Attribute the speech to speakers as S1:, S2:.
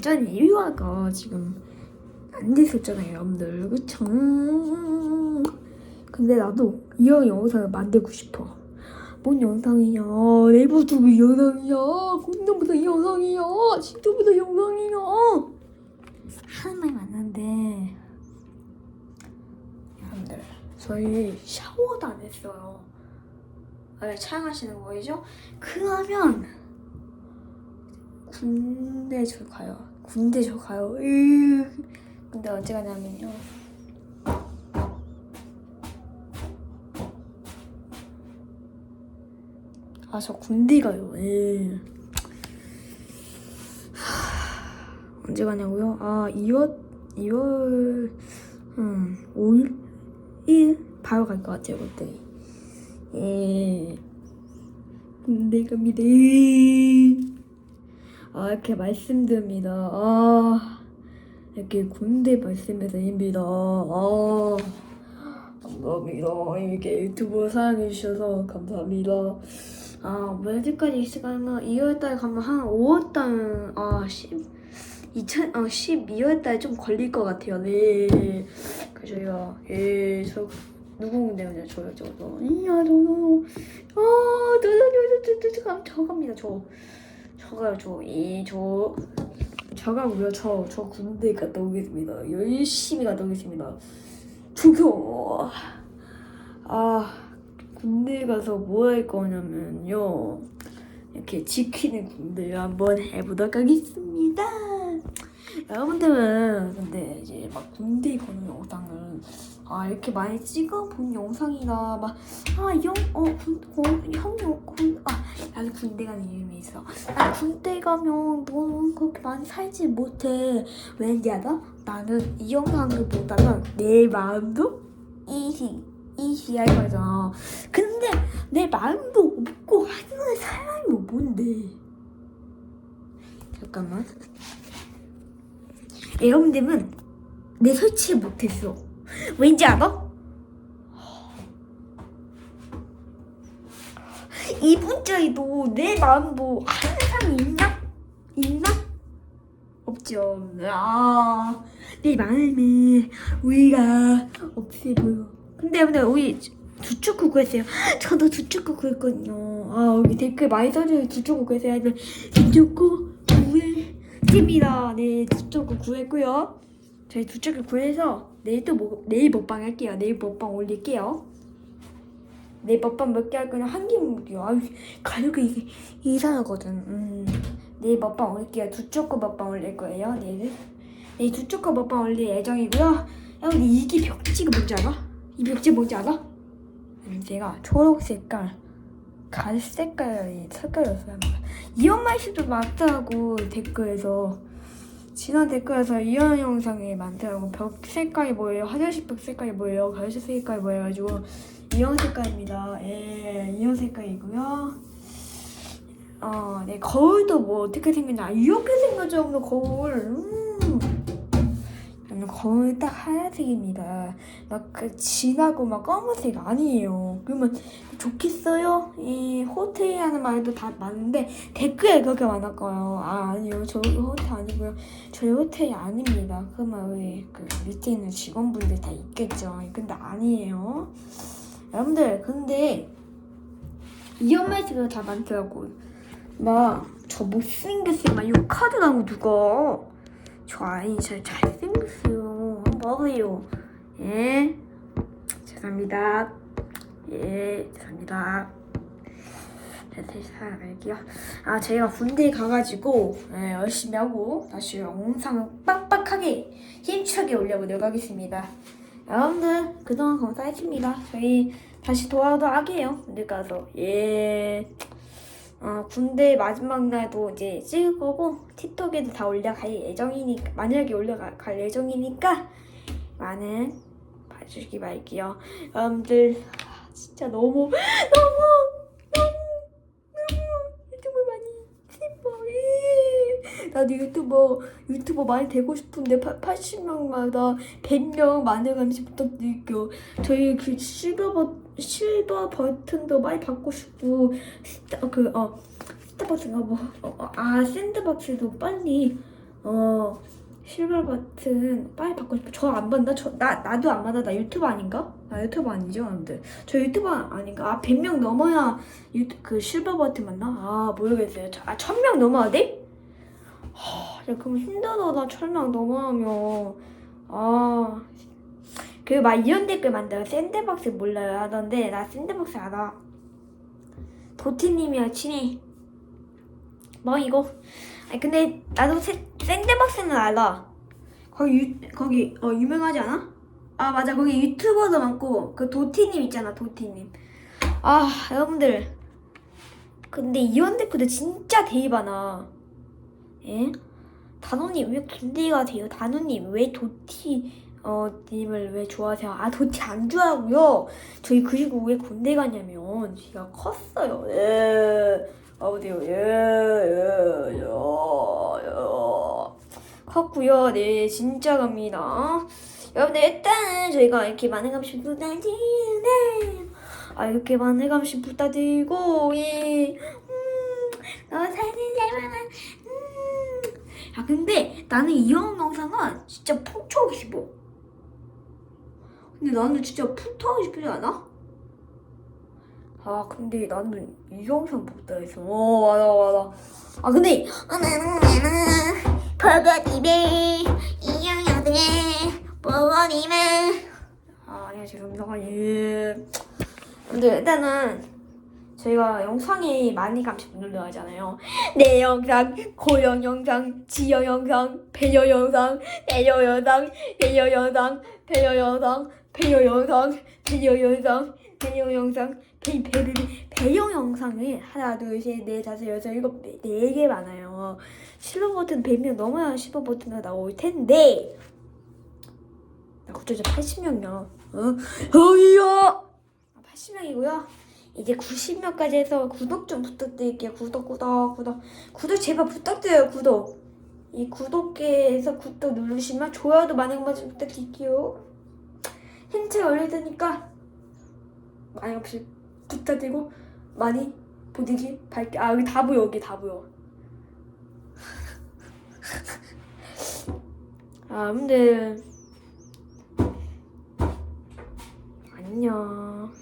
S1: 발전 인류화가 지금 안 됐었잖아요, 여러분들. 그쵸? 근데 나도 이런 영상을 만들고 싶어. 뭔 영상이냐? 네이버 투비 영상이냐? 공동부터 영상이냐? 진짜부터 영상이냐? 하는 말 맞는데 여러분들 저희 샤워도 안 했어요. 아, 촬영하시는 거이죠? 그러면 군대 저 가요. 군대 저 가요. 으 근데 언제 가냐면요. 아 저 군대 가요. 에. 하, 언제 가냐고요? 아 2월 2월 음 5일 1 바로 갈 것 같아요 그때. 예. 군대 갑니다. 아 이렇게 말씀드립니다. 아 이렇게 군대 말씀을 드립니다. 아 감사합니다. 이렇게 유튜브 사랑해 주셔서 감사합니다. 아 언제까지 시간은 2월달 가면 한 5월달 아 10, 2000, 어 12월달 좀 걸릴 것 같아요. 네. 그래서요. 예, 저 누구인데요? 저요, 저도. 이야, 저도. 아, 저저저저저 저, 저 갑니다. 저. 저가요, 저. 이, 저. 저가고요. 저, 저 군대 갔다 오겠습니다. 열심히 갔다 오겠습니다. 투표. 아, 군대 가서 뭐 할 거냐면요. 이렇게 지키는 군대 한번 해보도록 하겠습니다. 여러분들은 근데 이제 막 군대 가는 영상을 아 이렇게 많이 찍어본 영상이나 막아형어군 형이 군아 나는 군대 가는 이유이 있어. 나 군대 가면 너무 그렇게 많이 살지 못해. 왠지 알아? 나는 이 영상을 보다가 내 마음도 이시 이시 할 거잖아. 근데 내 마음도 없고 하는 사람이 뭔데? 잠깐만. 여러분들은 내 설치 못했어. 왠지 알아? 이분짜리도 내 마음도 하는 사람이 있나? 있나? 없죠. 아, 내 마음을 우리가 없애보여. 근데 근데 우리 두축구 구했어요. 저도 두축구 구했거든요. 아 여기 댓글 많이 써주세요. 두축구 구했어요. 두축구 구했습니다. 네, 두축구 구했고요. 저희 두축구 구해서 내일 또 뭐, 내일 먹방 할게요. 내일 먹방 올릴게요. 내일 먹방 몇 개 할 거냐 한개 먹을게요. 아유 가격이 이게 이상하거든. 음, 내일 먹방 올릴게요. 두축구 먹방 올릴 거예요. 내일 내일 두축구 먹방 올릴 예정이고요. 여러분 이게 벽지가 뭔지 알아? 이 벽지 뭔지 알아? 제가 초록 색깔, 갈색 색깔이 색깔이었어요. 이연말 씨도 많더라고 댓글에서 지난 댓글에서 이연 영상에 많더라고 벽 색깔이 뭐예요? 화장실 벽 색깔이 뭐예요? 갈색 색깔이 뭐예요? 가지고 이연 색깔입니다. 예, 이연 색깔이고요. 어, 네 거울도 뭐 어떻게 생겼나 이렇게 생겼죠, 거울. 음. 저는 거울 딱 하얀색입니다. 막 그 진하고 막 검은색 아니에요. 그러면 좋겠어요? 이 호텔 하는 말도 다 많은데 댓글에 그렇게 많았고요. 아 아니요 저 호텔 아니고요. 저희 호텔이 아닙니다. 그러면 우리 그 밑에 있는 직원분들 다 있겠죠. 근데 아니에요. 여러분들 근데 이연말식으로 다 많더라고. 막저 못생겼어요. 막 욕하더라고 누가. 저 아이 잘잘 생겼어요. 먹어요. 예. 죄송합니다. 예, 죄송합니다. 다시 살아갈게요. 아, 제가 군대에 가가지고 예, 열심히 하고 다시 영상을 빡빡하게 힘차게 올려보도록 하겠습니다. 여러분들 그동안 감사했습니다. 저희 다시 도와도 하게요. 군대 가서 예. 어, 군대 마지막 날도 이제 찍을 거고 틱톡에도 다 올라갈 예정이니까 만약에 올라갈 예정이니까 많은 봐주시기 바랄게요. 여러분들 진짜 너무 너무 너무 너무 유튜브 많이 슬퍼. 예. 나도 유튜버 유튜버 많이 되고 싶은데 80명마다 100명 만들어가면서 부탁드릴게요. 저희 그 실버 버 실버 버튼도 많이 받고 싶고 스타 그어 스타벅스가 뭐아 샌드박스도 빨리 어 실버 버튼 빨리 받고 싶어. 저 안 받나? 저 나 나도 안 받아. 나 유튜버 아닌가? 나 유튜버 아니죠, 여러분들. 저 유튜버 아닌가? 아 100명 넘어야 유, 그 실버 버튼 맞나? 아 모르겠어요. 저- 아 1000명 넘어야 돼? 하, 야, 그럼 힘들어. 나 1000명 넘어가면 아. 그막 이런 댓글 만들어 샌드박스 몰라요 하던데 나 샌드박스 알아. 도티님이랑 친해. 뭐 이거? 아니 근데 나도 샌- 샌드박스는 알아. 거기 유, 거기 어 유명하지 않아? 아 맞아 거기 유튜버도 많고 그 도티님 있잖아 도티님. 아 여러분들 근데 이런 댓글도 진짜 많아. 예? 단호님 왜 군대가 돼요? 단호님 왜 도티 어 님을 왜 좋아하세요? 아 도티 안 좋아하고요. 저희 그리고 왜 군대 가냐면 제가 컸어요. 예. 아버지요. 예. 예. 예. 예. 컸고요. 네, 진짜 갑니다. 여러분들 일단 저희가 이렇게 많은 감시 부탁드리네. 아 이렇게 많은 감시 부탁드리고 예. 음, 너 사진 잘 만한. 음. 아 근데 나는 이런 영상은 진짜 푹쳐하고 싶어. 근데 나는 진짜 푹쳐하고 싶지 않아? 아 근데 나는 이 영상 보다 해서 어 맞아 맞아 아 근데 버거님의 이영여대 버거님은 아 아니야 죄송합니다 예 근데 일단은 저희가 영상이 많이 감시 분들도 하잖아요. 내 영상 고영 영상 지영 영상 배려 영상 배려 영상 배려 영상 배려 영상 배려 영상 배려 영상 배려 영상 배, 배, 배, 배경 영상을 하나 둘 셋 넷 다섯 여섯 일곱 네 개 많아요. 실버 버튼 100명 넘어야 실버 버튼이 나올 텐데. 나 구독자 80명이야. 어? 어이야! 80명이고요 이제 90명까지 해서 구독 좀 부탁드릴게요. 구독, 구독, 구독. 구독 제발 부탁드려요, 구독. 이 구독계에서 구독 누르시면 좋아요도 많이 많이 부탁드릴게요. 힌트 올릴 테니까 많이 없이 부탁드리고 많이 보내기 밝게. 아, 여기 다 보여, 여기 다 보여. 아, 근데. 안녕.